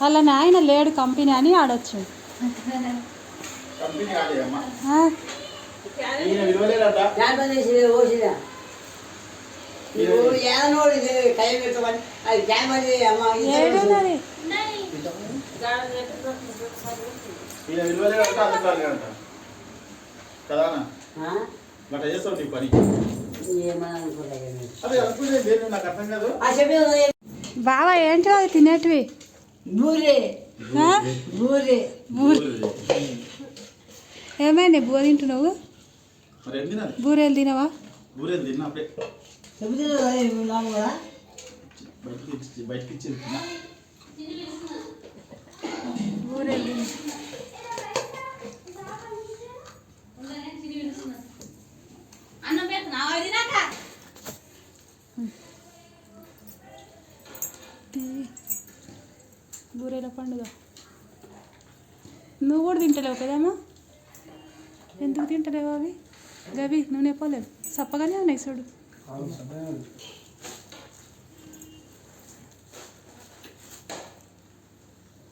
వాళ్ళ నాయన లేడు కంపెనీ అని ఆడొచ్చు కదా చేస్తావు నీ పని. అదే బావా ఏంటో అవి తినేటివి? బూరే. ఆ? బూరే. ఏమైంది బూర తింటున్నావు? బూరెలు తినవా? ఊరేది తిన్నా అప్పుడే చెబుతే ఉన్నాము కూడా బయటికి ఇచ్చి బయటికి ఇచ్చి తిన్నా బూరెలు తిన అన్నం పెడుతున్నావా అది నాక బూరెల పండుగ. నువ్వు కూడా తింటలేవు కదమ్మా ఎందుకు తింటలేవు అవి? గవి నువ్వు నేపోలేవు సప్పగానే ఉన్నాయి చూడు.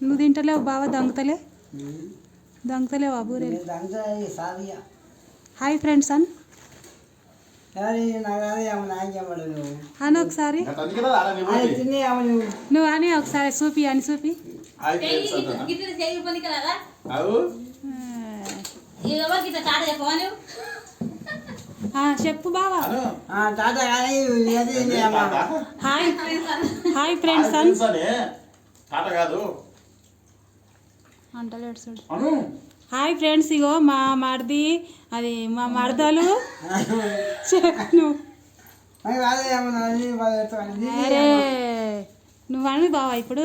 నువ్వు తింటలేవు బావ దంగుతలే దంగుతలేవా బూరెలు? దాంతో సాధిగా హాయ్ ఫ్రెండ్స్ అన్. అని ఒకసారి నువ్వు అని ఒకసారి చూపి అని చూపి చెప్పు బావా. హాయ్ హాయ్ ఫ్రెండ్స్ అంటలేడు చూడు హాయ్ ఫ్రెండ్స్ ఇగో మా మరిది అది మా మరదలు. చెప్పు నాకు రాదు ఏమో అది బాగా చెప్తాను. అరే నువ్వు అని బావా ఇప్పుడు.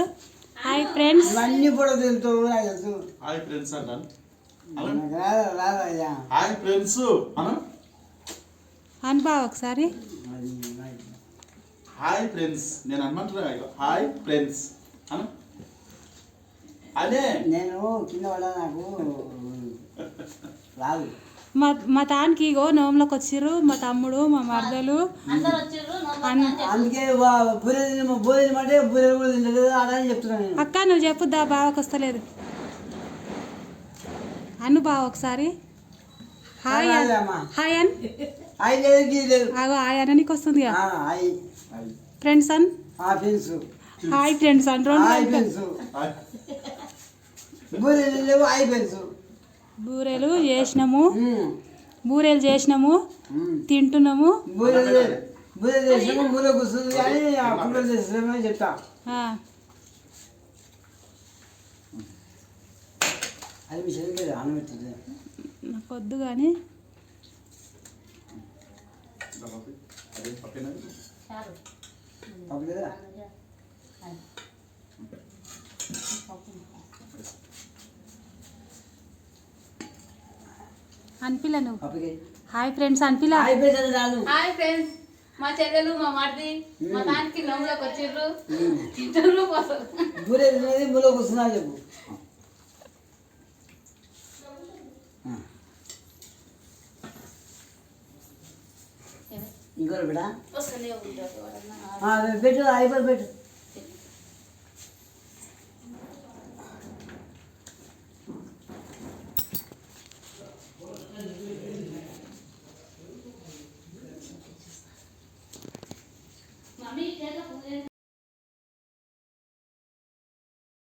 Hi friends. ఇవన్నీ కూడా తెలుసు. హాయ్ ఫ్రెండ్స్ అంటాను. అను. నాకు రాదు రాదు అయ్యా హాయ్ ఫ్రెండ్స్. అను. బావ ఒకసారి. Hi friends. నేను అనమంటున్నా ఇగో. Hi friends. అను. అదే. నేను కింద నాకు. రాదు. మా మా తానికి ఇగో నోములోకి వచ్చిర్రు మా తమ్ముడు మా మరదలు. అక్క నువ్వు చెప్పు దా బావకు వస్తలేదు. అను బావ ఒకసారి. హాయ్. హాయ్ అన్. అయి లేదు గీ లేదు. ఆగో హాయ్ అన్న నీకు వస్తుంది ఫ్రెండ్స్ అన్. హాయ్ ఫ్రెండ్స్ అన్ రెండు బూరెలు చేసినాము. బూరెలు చేసినాము. తింటున్నాము. చెప్తా. నాకు వద్దు కానీ. పక్కన అనిపిల్ల నువ్వు హాయ్ ఫ్రెండ్స్ రాదు. Hi friends. మా చెల్లెలు మా మరిది మా దానికి నవ్వులోకి వచ్చిర్రు. తింటుర్రు బూరె కూర్చున్నా చెప్పు. ఇంకోటి బిడ్డ ఎవరన్నా. ఆ, పెట్టు. అయిపోయి పెట్టు